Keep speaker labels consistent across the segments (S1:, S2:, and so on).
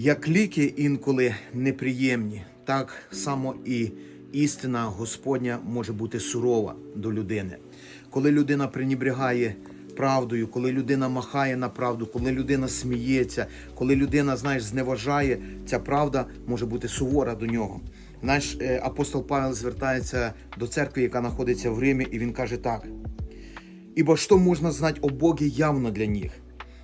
S1: Як ліки інколи неприємні, так само і істина Господня може бути сурова до людини. Коли людина пренебрігає правдою, коли людина махає на правду, коли людина сміється, коли людина, знаєш, зневажає, ця правда може бути сувора до нього. Наш е, апостол Павел звертається до церкви, яка знаходиться в Римі, і він каже так: Ибо что можно знать о Боге явно для них?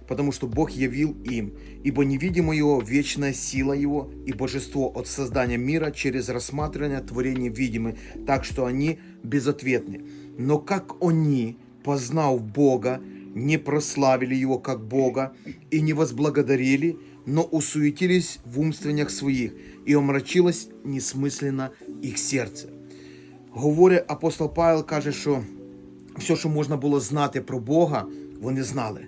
S1: Потому что Бог явил им, ибо невидимо Его вечная сила Его и божество от создания мира через рассматривание творения видимы, так что они безответны. Но как они, познав Бога, не прославили Его как Бога и не возблагодарили, но усуетились в умствованиях своих, и омрачилось несмысленно их сердце. Говорить апостол Павел каже, що все, що можна було знати про Бога, вони знали.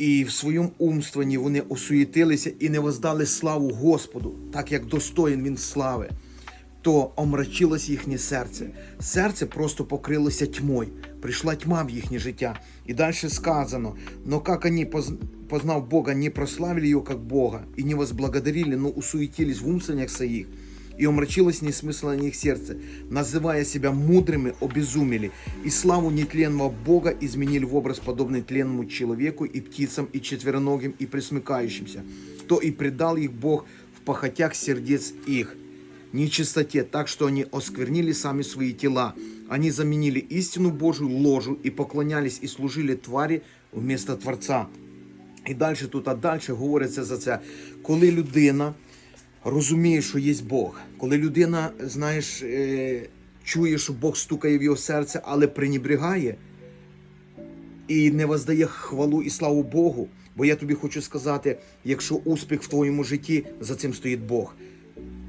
S1: І в своєму умствованні вони осуєтилися і не воздали славу Господу, так як достоїн він слави, то омрачилось їхнє серце. Серце просто покрилося тьмою. Прийшла тьма в їхнє життя. І далі сказано: но как они, поз- познав Бога, не прославили Його как Бога, и не возблагодарили, но усуетились в умствованиях своих, и омрачилось несмысленно их сердце, называя себя мудрыми, обезумели, и славу нетленного Бога изменили в образ подобный тленному человеку и птицам, и четвероногим, и пресмыкающимся. То и предал их Бог в похотях сердец их, нечистоте, так что они осквернили сами свои тела. Они заменили истину Божию ложу и поклонялись и служили твари вместо Творца. І далі тут, а далі говориться за це, коли людина розуміє, що є Бог, коли людина, знаєш, е, чує, що Бог стукає в його серце, але пренебрігає і не воздає хвалу і славу Богу. Бо я тобі хочу сказати, якщо успіх в твоєму житті, за цим стоїть Бог.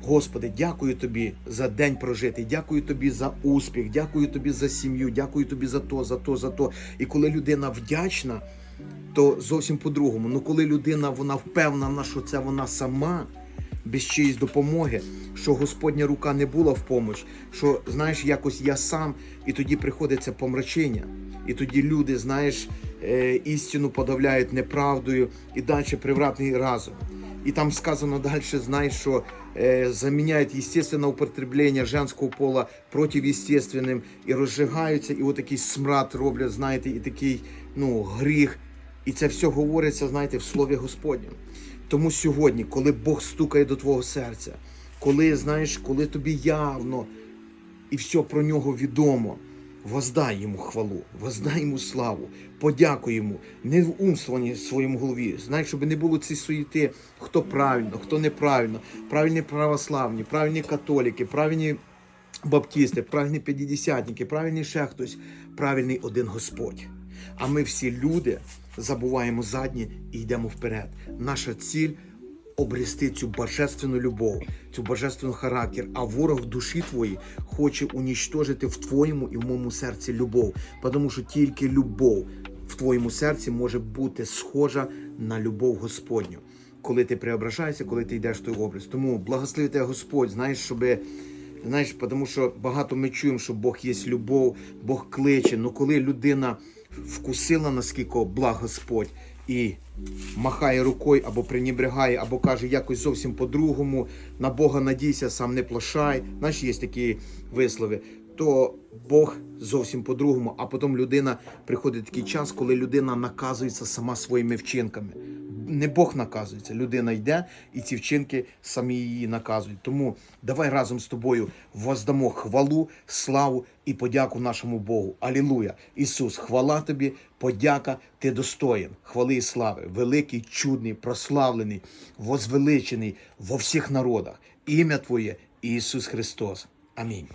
S1: Господи, дякую тобі за день прожитий, дякую тобі за успіх, дякую тобі за сім'ю, дякую тобі за то, за то, за то. І коли людина вдячна, то зовсім по-другому. Ну коли людина вона впевнена, що це вона сама, без чиїсь допомоги, що Господня рука не була в помощ, що знаєш, якось я сам, і тоді приходиться помрачення. І тоді люди, знаєш, е, істину подавляють неправдою і далі привратний разум. І там сказано далі, знаєш, що е, заміняють естественне употреблення женського пола протиестественним і розжигаються, і отакий смрад роблять, знаєте, і такий ну, гріх. І це все говориться, знаєте, в Слові Господньому. Тому сьогодні, коли Бог стукає до твого серця, коли знаєш, коли тобі явно і все про нього відомо, воздай йому хвалу, воздай йому славу, подякуй йому, не в умствованні в своєму голові. Знаєш, щоб не було цієї суєти, хто правильно, хто неправильно, правильні православні, правильні католіки, правильні баптісти, правильні п'ятдесятники, правильний ще хтось, правильний один Господь. А ми всі люди забуваємо задні і йдемо вперед. Наша ціль обрести цю божественну любов, цю божественну характер. А ворог душі твої хоче унічтожити в твоєму і в моєму серці любов. Тому що тільки любов в твоєму серці може бути схожа на любов Господню. Коли ти преображаєшся, коли ти йдеш в той образ. Тому благослови тебе Господь, знаєш, щоби Знаєш, тому що багато ми чуємо, що Бог є любов, Бог кличе. Ну коли людина вкусила наскільки благ Господь і махає рукою або пренебрегає, або каже якось зовсім по-другому, на Бога надійся, сам не плашай. Знаєш, є такі вислови. То Бог зовсім по-другому, а потім людина приходить такий час, коли людина наказується сама своїми вчинками. Не Бог наказується, людина йде, і ці вчинки самі її наказують. Тому давай разом з тобою воздамо хвалу, славу і подяку нашому Богу. Алілуя! Ісус, хвала тобі, подяка, ти достоїн. Хвали і слави, великий, чудний, прославлений, возвеличений во всіх народах. Ім'я Твоє Ісус Христос. Амінь.